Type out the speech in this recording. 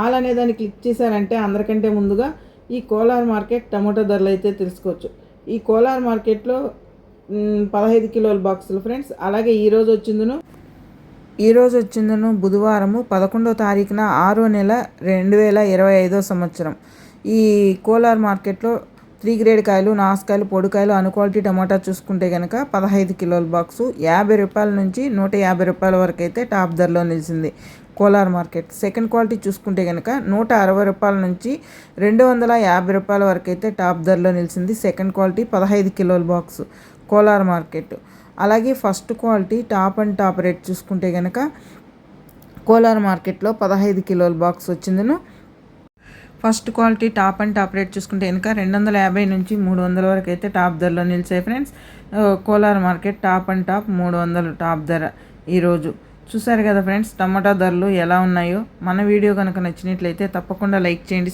All అనే దాన్ని click చేశారంటే అందరికంటే ముందుగా ఈ కోలార్ మార్కెట్ టమాటో ధరలు అయితే తెలుసుకోవచ్చు. ఈ కోలార్ మార్కెట్లో పదహైదు కిలోల బాక్సులు ఫ్రెండ్స్. అలాగే ఈరోజు వచ్చిందను ఈరోజు వచ్చిందను బుధవారము పదకొండవ తారీఖున ఆరో నెల రెండు వేల ఇరవై ఐదో సంవత్సరం. ఈ కోలార్ మార్కెట్లో త్రీ గ్రేడ్ కాయలు నాసుకాయలు పొడికాయలు అనుక్వాలిటీ టమాటా చూసుకుంటే కనుక పదహైదు కిలోల బాక్సు యాభై రూపాయల నుంచి నూట యాభై రూపాయల వరకు అయితే టాప్ ధరలో నిలిచింది. కోలార్ మార్కెట్. సెకండ్ క్వాలిటీ చూసుకుంటే కనుక నూట అరవై రూపాయల నుంచి రెండు వందల యాభై రూపాయల వరకు అయితే టాప్ ధరలో నిలిచింది. సెకండ్ క్వాలిటీ పదహైదు కిలోల బాక్స్ కోలార్ మార్కెట్. అలాగే first quality top and top rate చూసుకుంటే కనుక కోలార్ మార్కెట్లో పదహైదు కిలోల box వచ్చిందను. First quality top and top rate చూసుకుంటే కనుక రెండు వందల యాభై నుంచి మూడు వందల వరకు అయితే టాప్ ధరలో నిలిచాయి friends. Kolar market top and top మూడు వందలు టాప్ ధర ఈరోజు. చూసారు కదా ఫ్రెండ్స్ టమాటా ధరలు ఎలా ఉన్నాయో. మన వీడియో కనుక నచ్చినట్లయితే తప్పకుండా లైక్ చేయండి